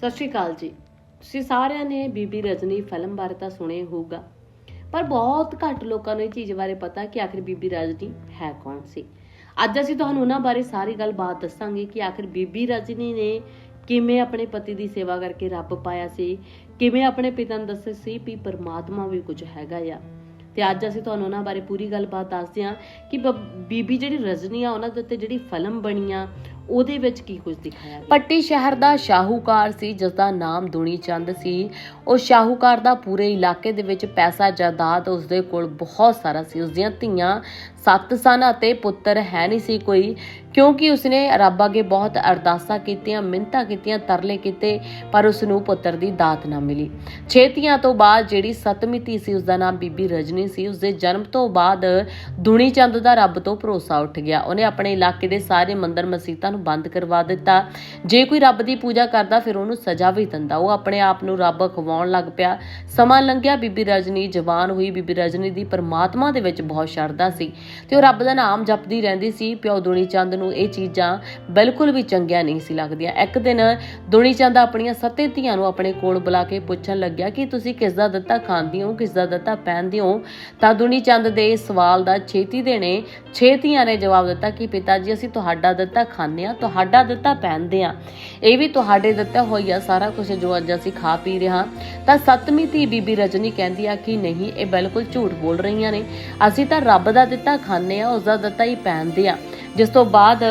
ਸਤਿ ਸ਼੍ਰੀ ਅਕਾਲ ਜੀ। ਤੁਸੀਂ ਸਾਰਿਆਂ ਨੇ ਬੀਬੀ ਰਜਨੀ ਫਿਲਮ ਬਾਰੇ ਤਾਂ ਸੁਣਿਆ ਹੋਊਗਾ। ਪਰ ਬਹੁਤ ਘੱਟ ਲੋਕਾਂ ਨੂੰ ਇਹ ਚੀਜ਼ ਬਾਰੇ ਪਤਾ ਕਿ ਆਖਿਰ ਬੀਬੀ ਰਜਨੀ ਹੈ ਕੌਣ ਸੀ। ਅੱਜ ਅਸੀਂ ਤੁਹਾਨੂੰ ਉਹਨਾਂ ਬਾਰੇ ਸਾਰੀ ਗੱਲ ਬਾਤ ਦੱਸਾਂਗੇ ਕਿ ਆਖਿਰ ਬੀਬੀ ਰਜਨੀ ਨੇ ਕਿਵੇਂ ਆਪਣੇ ਪਤੀ ਦੀ ਸੇਵਾ ਕਰਕੇ ਰੱਬ ਪਾਇਆ ਸੀ, ਕਿਵੇਂ ਆਪਣੇ ਪਿਤਾ ਨੂੰ ਦੱਸਿਆ ਸੀ ਵੀ ਪਰਮਾਤਮਾ ਵੀ ਕੁਝ ਹੈਗਾ ਆ। ਤੇ ਅੱਜ ਅਸੀਂ ਤੁਹਾਨੂੰ ਉਹਨਾਂ ਬਾਰੇ ਪੂਰੀ ਗੱਲਬਾਤ ਦੱਸਦੇ ਹਾਂ ਕਿ ਬ- ਬੀਬੀ ਜਿਹੜੀ ਰਜਨੀ ਆ, ਉਹਨਾਂ ਦੇ ਉੱਤੇ ਜਿਹੜੀ ਫਿਲਮ ਬਣੀ ਆ ਉਹਦੇ ਵਿੱਚ ਕੀ ਕੁਝ ਦਿਖਾਇਆ ਗਿਆ? ਪੱਟੀ ਸ਼ਹਿਰ ਦਾ ਸ਼ਾਹੂਕਾਰ ਸੀ ਜਿਸ ਦਾ ਨਾਮ ਦੁਨੀ ਚੰਦ ਸੀ। ਉਹ ਸ਼ਾਹੂਕਾਰ ਦਾ ਪੂਰੇ ਇਲਾਕੇ ਦੇ ਵਿੱਚ ਪੈਸਾ, ਜਾਇਦਾਦ ਉਸਦੇ ਕੋਲ ਬਹੁਤ ਸਾਰਾ ਸੀ। ਉਸਦੀਆਂ ਧੀਆਂ ਸੱਤ ਸਨ ਅਤੇ ਪੁੱਤਰ ਹੈ ਨਹੀਂ ਸੀ ਕੋਈ, ਕਿਉਂਕਿ ਉਸਨੇ ਰੱਬ ਅੱਗੇ ਬਹੁਤ ਅਰਦਾਸਾਂ ਕੀਤੀਆਂ, ਮਿੰਨਤਾਂ ਕੀਤੀਆਂ, ਤਰਲੇ ਕੀਤੇ, ਪਰ ਉਸ ਨੂੰ ਪੁੱਤਰ ਦੀ ਦਾਤ ਨਾ ਮਿਲੀ। ਛੇ ਧੀਆਂ ਤੋਂ ਬਾਅਦ ਜਿਹੜੀ ਸੱਤਵੀਂ ਧੀ ਸੀ, ਉਸਦਾ ਨਾਮ ਬੀਬੀ ਰਜਨੀ ਸੀ। ਉਸਦੇ ਜਨਮ ਤੋਂ ਬਾਅਦ ਦੁਨੀ ਚੰਦ ਦਾ ਰੱਬ ਤੋਂ ਭਰੋਸਾ ਉੱਠ ਗਿਆ। ਉਹਨੇ ਆਪਣੇ ਇਲਾਕੇ ਦੇ ਸਾਰੇ ਮੰਦਰ ਮਸੀਤਾਂ ਮਸਜਿਦਾਂ ਨੂੰ ਬੰਦ ਕਰਵਾ ਦਿੱਤਾ। ਜੇ ਕੋਈ ਰੱਬ ਦੀ ਪੂਜਾ ਕਰਦਾ, ਫਿਰ ਉਹਨੂੰ ਸਜ਼ਾ ਵੀ ਦਿੰਦਾ। ਉਹ ਆਪਣੇ ਆਪ ਨੂੰ ਰੱਬ ਖਵਾਉਣ ਲੱਗ ਪਿਆ। ਸਮਾਂ ਲੰਘਿਆ, ਬੀਬੀ ਰਜਨੀ ਜਵਾਨ ਹੋਈ। ਬੀਬੀ ਰਜਨੀ ਦੀ ਪਰਮਾਤਮਾ ਦੇ ਵਿੱਚ ਬਹੁਤ ਸ਼ਰਧਾ ਸੀ ਤੇ ਉਹ ਰੱਬ ਦਾ ਨਾਮ ਜਪਦੀ ਰਹਿੰਦੀ ਸੀ। ਪਿਓ ਦੁਨੀ ਚੰਦ ਨੂੰ ਇਹ ਚੀਜ਼ਾਂ ਬਿਲਕੁਲ ਵੀ ਚੰਗੀਆਂ ਨਹੀਂ ਸੀ ਲੱਗਦੀਆਂ। ਇੱਕ ਦਿਨ ਦੁਨੀ ਚੰਦ ਆਪਣੀਆਂ ਸੱਤੇ ਧੀਆਂ ਨੂੰ ਆਪਣੇ ਕੋਲ ਬੁਲਾ ਕੇ ਪੁੱਛਣ ਲੱਗਿਆ ਕਿ ਤੁਸੀਂ ਕਿਸ ਦਾ ਦਿੱਤਾ ਖਾਂਦੀ ਹੋ, ਕਿਸ ਦਾ ਦਿੱਤਾ ਪਹਿਨਦੀ ਹੋ? ਤਾਂ ਦੁਨੀ ਚੰਦ ਦੇ ਇਸ ਸਵਾਲ ਦਾ ਛੇਤੀ ਦੇਣੇ ਛੇ ਧੀਆਂ ਨੇ ਜਵਾਬ ਦਿੱਤਾ ਕਿ ਪਿਤਾ ਜੀ, ਅਸੀਂ ਤੁਹਾਡਾ ਦਿੱਤਾ ਖਾਂਦੇ ਆ ਤੁਹਾਡਾ ਦਿੱਤਾ ਪਹਿਨਦੇ ਆ ਇਹ ਵੀ ਤੁਹਾਡੇ ਦਿੱਤਾ ਹੋਈ ਆ, ਸਾਰਾ ਕੁਝ ਜੋ ਅੱਜ ਅਸੀਂ ਖਾ ਪੀ ਰਹੇ ਹਾਂ। ਤਾਂ ਸੱਤਵੀਂ ਧੀ ਬੀਬੀ ਰਜਨੀ ਕਹਿੰਦੀ ਆ ਕਿ ਨਹੀਂ, ਇਹ ਬਿਲਕੁਲ ਝੂਠ ਬੋਲ ਰਹੀਆਂ ਨੇ। ਅਸੀਂ ਤਾਂ ਰੱਬ ਦਾ ਦਿੱਤਾ ਖਾਂਦੇ ਆ ਉਸ ਦਾ ਦਿੱਤਾ ਹੀ ਪਹਿਨਦੇ ਆ ਜਿਸ ਤੋਂ ਬਾਅਦ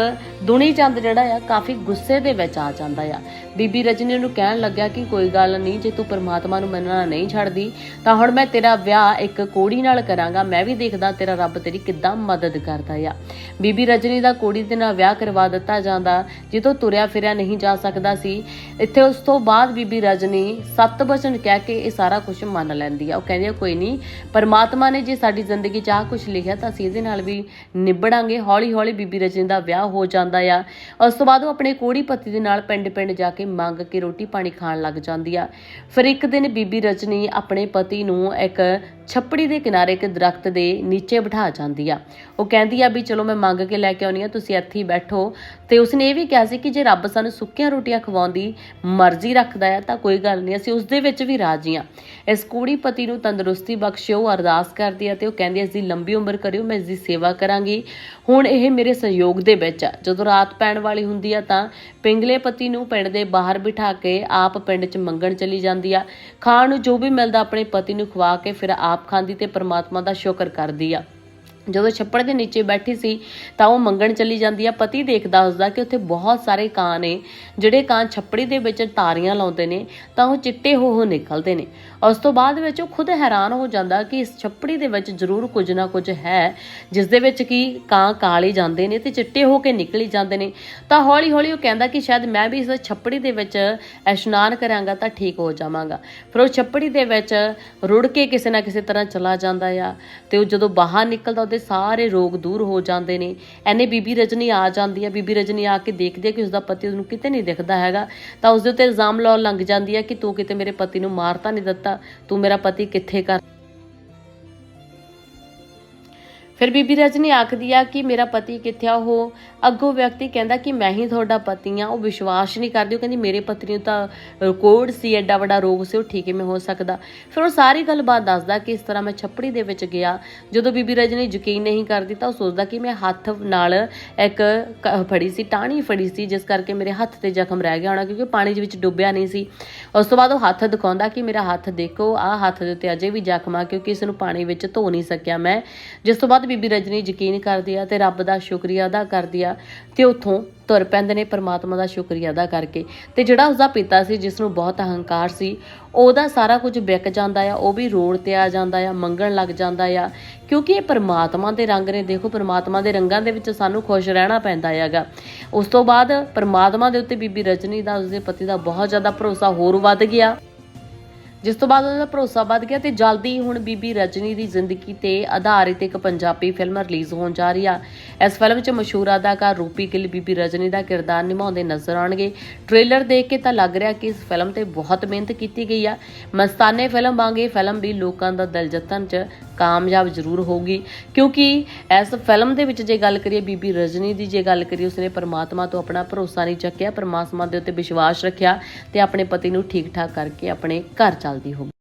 ਦੁਨੀ ਚੰਦ ਜਿਹੜਾ ਆ, ਕਾਫੀ ਗੁੱਸੇ ਦੇ ਵਿੱਚ ਆ ਜਾਂਦਾ ਆ। ਬੀਬੀ ਰਜਨੀ ਨੂੰ ਕਹਿਣ ਲੱਗਿਆ ਕਿ ਕੋਈ ਗੱਲ ਨਹੀਂ, ਜੇ ਤੂੰ ਪਰਮਾਤਮਾ ਨੂੰ ਮੰਨਣਾ ਨਹੀਂ ਛੱਡਦੀ, ਤਾਂ ਹੁਣ ਮੈਂ ਤੇਰਾ ਵਿਆਹ ਇੱਕ ਕੋੜੀ ਨਾਲ ਕਰਾਂਗਾ। ਮੈਂ ਵੀ ਦੇਖਦਾ ਤੇਰਾ ਰੱਬ ਤੇਰੀ ਕਿੱਦਾਂ ਮਦਦ ਕਰਦਾ ਆ। ਬੀਬੀ ਰਜਨੀ ਦਾ ਕੋੜੀ ਦੇ ਨਾਲ ਵਿਆਹ ਕਰਵਾ ਦਿੱਤਾ ਜਾਂਦਾ। ਜਿੱਥੋਂ ਤੁਰਿਆ ਫਿਰਿਆ ਨਹੀਂ ਜਾ ਸਕਦਾ ਸੀ, ਇੱਥੇ ਉਸ ਤੋਂ ਬਾਅਦ ਬੀਬੀ ਰਜਨੀ ਸੱਤ ਬਚਨ ਕਹਿ ਕੇ ਇਹ ਸਾਰਾ ਕੁਝ ਮੰਨ ਲੈਂਦੀ ਆ। ਉਹ ਕਹਿੰਦੀ ਆ, ਕੋਈ ਨਹੀਂ, ਪਰਮਾਤਮਾ ਨੇ ਜੇ ਸਾਡੀ ਜ਼ਿੰਦਗੀ 'ਚ ਆਹ ਕੁਝ ਲਿਖਿਆ ਤਾਂ ਅਸੀਂ ਇਹਦੇ ਨਾਲ ਵੀ ਨਿਬੜਾਂਗੇ। ਹੌਲੀ ਹੌਲੀ ਬੀਬੀ ਰਜਨੀ ਦਾ ਵਿਆਹ ਹੋ ਜਾਂਦਾ ਆ। ਉਸ ਤੋਂ ਬਾਅਦ ਉਹ ਆਪਣੇ ਕੋੜੀ ਪਤੀ ਦੇ ਨਾਲ ਪਿੰਡ-ਪਿੰਡ ਜਾ ਕੇ ਮੰਗ ਕੇ ਰੋਟੀ ਪਾਣੀ ਖਾਣ ਲੱਗ ਜਾਂਦੀ ਆ। ਫਿਰ ਇੱਕ ਦਿਨ ਬੀਬੀ ਰਜਨੀ ਆਪਣੇ ਪਤੀ ਨੂੰ ਇੱਕ ਛੱਪੜੀ ਦੇ ਕਿਨਾਰੇ ਇੱਕ ਦਰਖਤ ਦੇ ਨੀਚੇ ਬਿਠਾ ਜਾਂਦੀ ਆ। ਉਹ ਕਹਿੰਦੀ ਆ ਵੀ ਚਲੋ ਮੈਂ ਮੰਗ ਕੇ ਲੈ ਕੇ ਆਉਣੀ ਆ, ਤੁਸੀਂ ਇੱਥੇ ਹੀ ਬੈਠੋ। ਤੇ ਉਸਨੇ ਇਹ ਵੀ ਕਿਹਾ ਸੀ ਕਿ ਜੇ ਰੱਬ ਸਾਨੂੰ ਸੁੱਕੀਆਂ ਰੋਟੀਆਂ ਖਵਾਉਣ ਦੀ ਮਰਜ਼ੀ ਰੱਖਦਾ ਆ, ਤਾਂ ਕੋਈ ਗੱਲ ਨਹੀਂ, ਅਸੀਂ ਉਸ ਦੇ ਵਿੱਚ ਵੀ ਰਾਜੀ ਆ। ਇਸ ਕੁੜੀ ਪਤੀ ਨੂੰ ਤੰਦਰੁਸਤੀ ਬਖਸ਼ਿਓ, ਅਰਦਾਸ ਕਰਦੀ ਆ ਤੇ ਉਹ ਕਹਿੰਦੀ ਆ, ਇਸ ਦੀ ਲੰਬੀ ਉਮਰ ਕਰਿਓ, ਮੈਂ ਇਸ ਦੀ ਸੇਵਾ ਕਰਾਂਗੀ। ਹੁਣ ਇਹ ਮੇਰੇ ਸਹਿਯੋਗ ਦੇ ਵਿੱਚ ਆ। ਜਦੋਂ ਰਾਤ ਪੈਣ ਵਾਲੀ ਹੁੰਦੀ ਆ ਤਾਂ ਪਿੰਗਲੇ ਪਤੀ ਨੂੰ ਪਿੰਡ ਦੇ ਬਾਹਰ ਬਿਠਾ ਕੇ ਆਪ ਪਿੰਡ 'ਚ ਮੰਗਣ ਚਲੀ ਜਾਂਦੀ ਆ। ਖਾਣ ਨੂੰ ਜੋ ਵੀ ਮਿਲਦਾ ਆਪਣੇ ਪਤੀ ਨੂੰ ਖਵਾ ਕੇ ਫਿਰ ਆਪ ਖਾਂਦੀ ਤੇ ਪ੍ਰਮਾਤਮਾ ਦਾ ਸ਼ੁਕਰ ਕਰਦੀ ਆ। ਜਦੋਂ ਛੱਪੜ ਦੇ ਨੀਚੇ ਬੈਠੀ ਸੀ, ਤਾਂ ਉਹ ਮੰਗਣ ਚਲੀ ਜਾਂਦੀ ਆ। ਪਤੀ ਦੇਖਦਾ ਉਸਦਾ ਕਿ ਉੱਥੇ ਬਹੁਤ ਸਾਰੇ ਕਾਂ ਨੇ, ਜਿਹੜੇ ਕਾਂ ਛੱਪੜੀ ਦੇ ਵਿੱਚ ਤਾਰੀਆਂ ਲਾਉਂਦੇ ਨੇ, ਤਾਂ ਉਹ ਚਿੱਟੇ ਹੋ ਹੋ ਨਿਕਲਦੇ ਨੇ। ਉਸ ਤੋਂ ਬਾਅਦ ਵਿੱਚ ਉਹ ਖੁਦ ਹੈਰਾਨ ਹੋ ਜਾਂਦਾ ਕਿ ਇਸ ਛੱਪੜੀ ਦੇ ਵਿੱਚ ਜ਼ਰੂਰ ਕੁਝ ਨਾ ਕੁਝ ਹੈ, ਜਿਸ ਦੇ ਵਿੱਚ ਕੀ ਕਾਂ ਕਾਲੇ ਜਾਂਦੇ ਨੇ ਤੇ ਚਿੱਟੇ ਹੋ ਕੇ ਨਿਕਲੀ ਜਾਂਦੇ ਨੇ। ਤਾਂ ਹੌਲੀ ਹੌਲੀ ਉਹ ਕਹਿੰਦਾ ਕਿ ਸ਼ਾਇਦ ਮੈਂ ਵੀ ਇਸ ਛੱਪੜੀ ਦੇ ਵਿੱਚ ਇਸ਼ਨਾਨ ਕਰਾਂਗਾ ਤਾਂ ਠੀਕ ਹੋ ਜਾਵਾਂਗਾ। ਫਿਰ ਉਹ ਛੱਪੜੀ ਦੇ ਵਿੱਚ ਰੁੜ ਕੇ ਕਿਸੇ ਨਾ ਕਿਸੇ ਤਰ੍ਹਾਂ ਚਲਾ ਜਾਂਦਾ ਆ ਤੇ ਉਹ ਜਦੋਂ ਬਾਹਰ ਨਿਕਲਦਾ, ਉਹਦੇ ਸਾਰੇ ਰੋਗ ਦੂਰ ਹੋ ਜਾਂਦੇ ਨੇ। ਐਨੇ ਬੀਬੀ ਰਜਨੀ ਆ ਜਾਂਦੀ ਹੈ। ਬੀਬੀ ਰਜਨੀ ਆ ਕੇ ਦੇਖਦੀ ਹੈ ਕਿ ਉਸਦਾ ਪਤੀ ਉਹਨੂੰ ਕਿਤੇ ਨਹੀਂ ਦਿਖਦਾ ਹੈਗਾ। ਤਾਂ ਉਸ ਦੇ ਉੱਤੇ ਇਲਜ਼ਾਮ ਲਾਉਣ ਲੱਗ ਜਾਂਦੀ ਹੈ ਕਿ ਤੂੰ ਕਿਤੇ ਮੇਰੇ ਪਤੀ ਨੂੰ ਮਾਰ ਤਾਂ ਨਹੀਂ ਦਿੱਤਾ। ਤੂੰ ਮੇਰਾ ਪਤੀ ਕਿੱਥੇ ਕਰ ਫਿਰ ਬੀਬੀ ਰਜਨੀ ਆਖਦੀ ਆ ਕਿ ਮੇਰਾ ਪਤੀ ਕਿੱਥੇ ਆ? ਉਹ ਅੱਗੋਂ ਵਿਅਕਤੀ ਕਹਿੰਦਾ ਕਿ ਮੈਂ ਹੀ ਤੁਹਾਡਾ ਪਤੀ ਆ। ਉਹ ਵਿਸ਼ਵਾਸ ਨਹੀਂ ਕਰਦੀ। ਉਹ ਕਹਿੰਦੀ, ਮੇਰੇ ਪਤੀ ਨੂੰ ਤਾਂ ਕੋੜ ਸੀ, ਐਡਾ ਵੱਡਾ ਰੋਗ ਸੀ, ਉਹ ਠੀਕ ਮੈਂ ਹੋ ਸਕਦਾ। ਫਿਰ ਉਹ ਸਾਰੀ ਗੱਲਬਾਤ ਦੱਸਦਾ ਕਿ ਇਸ ਤਰ੍ਹਾਂ ਮੈਂ ਛੱਪੜੀ ਦੇ ਵਿੱਚ ਗਿਆ। ਜਦੋਂ ਬੀਬੀ ਰਜਨੀ ਯਕੀਨ ਨਹੀਂ ਕਰਦੀ ਤਾਂ ਉਹ ਸੋਚਦਾ ਕਿ ਮੈਂ ਹੱਥ ਨਾਲ ਇੱਕ ਕ- ਫੜੀ ਸੀ, ਟਾਹਣੀ ਫੜੀ ਸੀ, ਜਿਸ ਕਰਕੇ ਮੇਰੇ ਹੱਥ ਤੇ ਜ਼ਖਮ ਰਹਿ ਗਿਆ ਹੋਣਾ, ਕਿਉਂਕਿ ਪਾਣੀ ਦੇ ਵਿੱਚ ਡੁੱਬਿਆ ਨਹੀਂ ਸੀ। ਉਸ ਤੋਂ ਬਾਅਦ ਉਹ ਹੱਥ ਦਿਖਾਉਂਦਾ ਕਿ ਮੇਰਾ ਹੱਥ ਦੇਖੋ, ਆਹ ਹੱਥ ਦੇ ਉੱਤੇ ਅਜੇ ਵੀ ਜ਼ਖਮ ਆ, ਕਿਉਂਕਿ ਇਸ ਨੂੰ ਪਾਣੀ ਵਿੱਚ ਧੋ ਨਹੀਂ ਸਕਿਆ ਮੈਂ। ਜਿਸ ਤੋਂ ਬਾਅਦ ਬੀਬੀ ਰਜਨੀ ਯਕੀਨ ਕਰਦੀ ਆ ਤੇ ਰੱਬ ਦਾ ਸ਼ੁਕਰੀਆ ਅਦਾ ਕਰਦੀ ਆ ਤੇ ਉੱਥੋਂ ਤੁਰ ਪੈਂਦੇ ਨੇ ਪਰਮਾਤਮਾ ਦਾ ਸ਼ੁਕਰੀਆ ਅਦਾ ਕਰਕੇ। ਤੇ ਜਿਹੜਾ ਉਸਦਾ ਪਿਤਾ ਸੀ ਜਿਸ ਨੂੰ ਬਹੁਤ ਅਹੰਕਾਰ ਸੀ, ਉਹਦਾ ਸਾਰਾ ਕੁਝ ਵਿਕ ਜਾਂਦਾ ਆ, ਉਹ ਵੀ ਰੋਡ ਤੇ ਆ ਜਾਂਦਾ ਆ, ਮੰਗਣ ਲੱਗ ਜਾਂਦਾ ਆ। ਕਿਉਂਕਿ ਇਹ ਪਰਮਾਤਮਾ ਦੇ ਰੰਗ ਨੇ, ਦੇਖੋ ਪਰਮਾਤਮਾ ਦੇ ਰੰਗਾਂ ਦੇ ਵਿੱਚ ਸਾਨੂੰ ਖੁਸ਼ ਰਹਿਣਾ ਪੈਂਦਾ ਹੈਗਾ। ਉਸ ਤੋਂ ਬਾਅਦ ਪਰਮਾਤਮਾ ਦੇ ਉੱਤੇ ਬੀਬੀ ਰਜਨੀ ਦਾ, ਉਸਦੇ ਪਤੀ ਦਾ ਬਹੁਤ ਜ਼ਿਆਦਾ ਭਰੋਸਾ ਹੋਰ ਵੱਧ ਗਿਆ। ਜਿਸ ਤੋਂ ਬਾਅਦ ਉਹਦਾ ਭਰੋਸਾ ਵੱਧ ਗਿਆ ਤੇ ਜਲਦੀ ਹੀ ਹੁਣ ਬੀਬੀ ਰਜਨੀ ਦੀ ਜ਼ਿੰਦਗੀ ਤੇ ਆਧਾਰਿਤ ਇੱਕ ਪੰਜਾਬੀ ਫਿਲਮ ਰਿਲੀਜ਼ ਹੋਣ ਜਾ ਰਹੀ ਆ। ਇਸ ਫਿਲਮ 'ਚ ਮਸ਼ਹੂਰ ਅਦਾਕਾਰ ਰੂਪੀ ਗਿੱਲ, ਬੀਬੀ ਰਜਨੀ ਦਾ ਕਿਰਦਾਰ ਨਿਭਾਉਂਦੇ ਨਜ਼ਰ ਆਉਣਗੇ। ਟ੍ਰੇਲਰ ਦੇਖ ਕੇ ਤਾਂ ਲੱਗ ਰਿਹਾ ਕਿ ਇਸ ਫਿਲਮ ਤੇ ਬਹੁਤ ਮਿਹਨਤ ਕੀਤੀ ਗਈ ਆ। ਮਸਤਾਨੇ ਫਿਲਮ ਵਾਂਗੇ ਫਿਲਮ ਵੀ ਲੋਕਾਂ ਦਾ ਦਿਲ ਜਿੱਤਣ 'ਚ ਕਾਮਯਾਬ ਜ਼ਰੂਰ ਹੋਊਗੀ। ਕਿਉਂਕਿ ਇਸ ਫਿਲਮ ਦੇ ਵਿੱਚ ਜੇ ਗੱਲ ਕਰੀਏ ਬੀਬੀ ਰਜਨੀ ਦੀ, ਜੇ ਗੱਲ ਕਰੀਏ ਉਸਨੇ ਪਰਮਾਤਮਾ ਤੋਂ ਆਪਣਾ ਭਰੋਸਾ ਨਹੀਂ ਚੱਕਿਆ, ਪਰਮਾਤਮਾ ਦੇ ਉੱਤੇ ਵਿਸ਼ਵਾਸ ਰੱਖਿਆ ਤੇ ਆਪਣੇ ਪਤੀ ਨੂੰ ਠੀਕ ਠਾਕ ਕਰਕੇ ਆਪਣੇ ਘਰ ਚੱਲਦੀ ਹੋਵੇ